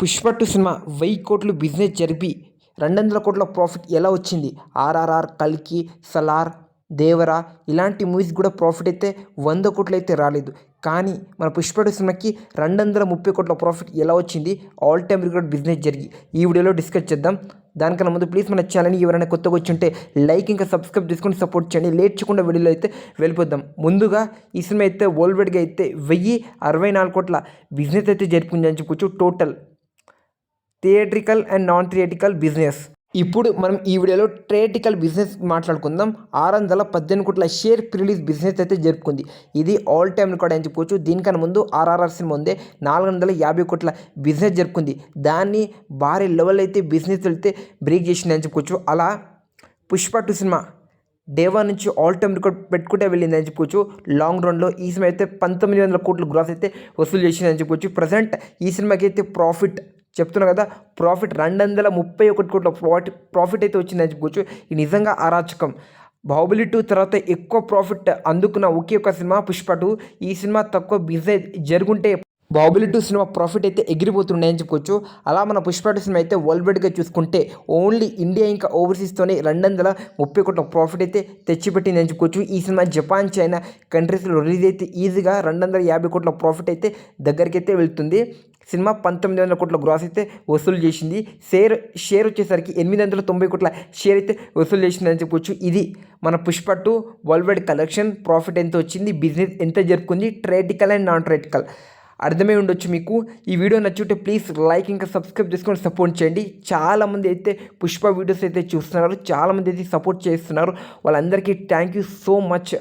పుష్పట్టు cinema వెయ్యి కోట్లు business జరిపి రెండు వందల కోట్ల ప్రాఫిట్ ఎలా వచ్చింది? ఆర్ఆర్ఆర్ కల్కి సలార్ దేవరా ఇలాంటి మూవీస్ కూడా ప్రాఫిట్ అయితే వంద కోట్లు అయితే రాలేదు. కానీ మన పుష్ప సినిమాకి రెండు వందల ముప్పై కోట్ల ప్రాఫిట్ ఎలా వచ్చింది? ఆల్ టైమ్ రికార్డ్ బిజినెస్ జరిగి ఈ వీడియోలో డిస్కస్ చేద్దాం. దానికన్నా ముందు ప్లీజ్ మన ఛానల్ని ఎవరైనా కొత్తగా వచ్చి ఉంటే లైక్ ఇంకా సబ్స్క్రైబ్ చేసుకుని సపోర్ట్ చేయండి. లేచకుండా వీడియోలో అయితే వెళ్ళిపోద్దాం ముందుగా ఈ సినిమా అయితే వరల్డ్ వైడ్గా అయితే వెయ్యి అరవై నాలుగు కోట్ల బిజినెస్ అయితే జరుపుకుంది అని చెప్పొచ్చు. Total theatrical and non theatrical business. ఇప్పుడు మనం ఈ వీడియోలో థియేట్రికల్ బిజినెస్ మాట్లాడుకుందాం. ఆరు వందల పద్దెనిమిది కోట్ల షేర్ రిలీజ్ బిజినెస్ అయితే జరుపుకుంది. ఇది ఆల్ టైమ్ రికార్డ్ అని చెప్పుకోవచ్చు దీనికన్నా ముందు ఆర్ఆర్ఆర్ సినిమా ఉంది. నాలుగు వందల యాభై కోట్ల బిజినెస్ జరుపుకుంది. దాన్ని భారీ లెవెల్ అయితే బిజినెస్ అయితే బ్రేక్ చేసింది అని చెప్పుకోవచ్చు అలా పుష్ప టూ సినిమా డేవా నుంచి ఆల్ టైమ్ రికార్డ్ పెట్టుకుంటే వెళ్ళింది అని చెప్పుకోవచ్చు లాంగ్ రన్లో ఈ సినిమా అయితే పంతొమ్మిది వందల కోట్ల గ్రాస్ అయితే వసూలు చేసింది అని చెప్పుకోవచ్చు ప్రజెంట్ ఈ సినిమాకి అయితే ప్రాఫిట్ చెప్తున్నా కదా ప్రాఫిట్ రెండు వందల ముప్పై ఒకటి కోట్ల ప్రాఫిట్ ప్రాఫిట్ అయితే వచ్చిందని చెప్పుకోవచ్చు ఇది నిజంగా అరాచకం. బాహుబలి టూ తర్వాత ఎక్కువ ప్రాఫిట్ అందుకున్న ఒకే ఒక సినిమా పుష్ప టూ ఈ సినిమా తక్కువ బిజినెస్ జరుగుంటే బాహుబలి టూ సినిమా ప్రాఫిట్ అయితే ఎగిరిపోతుండే అని చెప్పుకోవచ్చు అలా మన పుష్ప టూ సినిమా అయితే వరల్డ్ వైడ్గా చూసుకుంటే ఓన్లీ ఇండియా ఇంకా ఓవర్సీస్తోనే రెండు వందల ముప్పై కోట్ల ప్రాఫిట్ అయితే తెచ్చిపెట్టింది అని చెప్పుకోవచ్చు ఈ సినిమా జపాన్ చైనా కంట్రీస్లో రిలీజ్ అయితే ఈజీగా రెండు వందల యాభై కోట్ల ప్రాఫిట్ అయితే దగ్గరికి అయితే వెళ్తుంది. సినిమా పంతొమ్మిది వందల కోట్ల గ్రాస్ అయితే వసూలు చేసింది. షేర్ షేర్ వచ్చేసరికి ఎనిమిది వందల తొంభై కోట్ల షేర్ అయితే వసూలు చేసింది అని చెప్పొచ్చు. ఇది మన Pushpa two world wide collection profit ఎంత వచ్చింది? బిజినెస్ ఎంత జరుపుకుంది? ట్రేటికల్ అండ్ నాన్ ట్రేటికల్ అర్థమై ఉండొచ్చు మీకు. ఈ వీడియో నచ్చుంటే ప్లీజ్ లైక్ ఇంకా సబ్స్క్రైబ్ చేసుకొని సపోర్ట్ చేయండి. చాలామంది అయితే పుష్ప వీడియోస్ అయితే చూస్తున్నారు. చాలామంది అయితే సపోర్ట్ చేస్తున్నారు. వాళ్ళందరికీ థ్యాంక్ యూ సో మచ్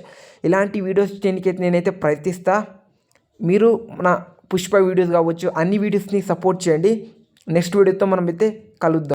ఇలాంటి వీడియోస్ చేయడానికి నేనైతే ప్రయత్నిస్తా. మీరు నా పుష్ప వీడియోస్ కావచ్చు అన్ని వీడియోస్ని సపోర్ట్ చేయండి. నెక్స్ట్ వీడియోతో మనం అయితే కలుద్దాం.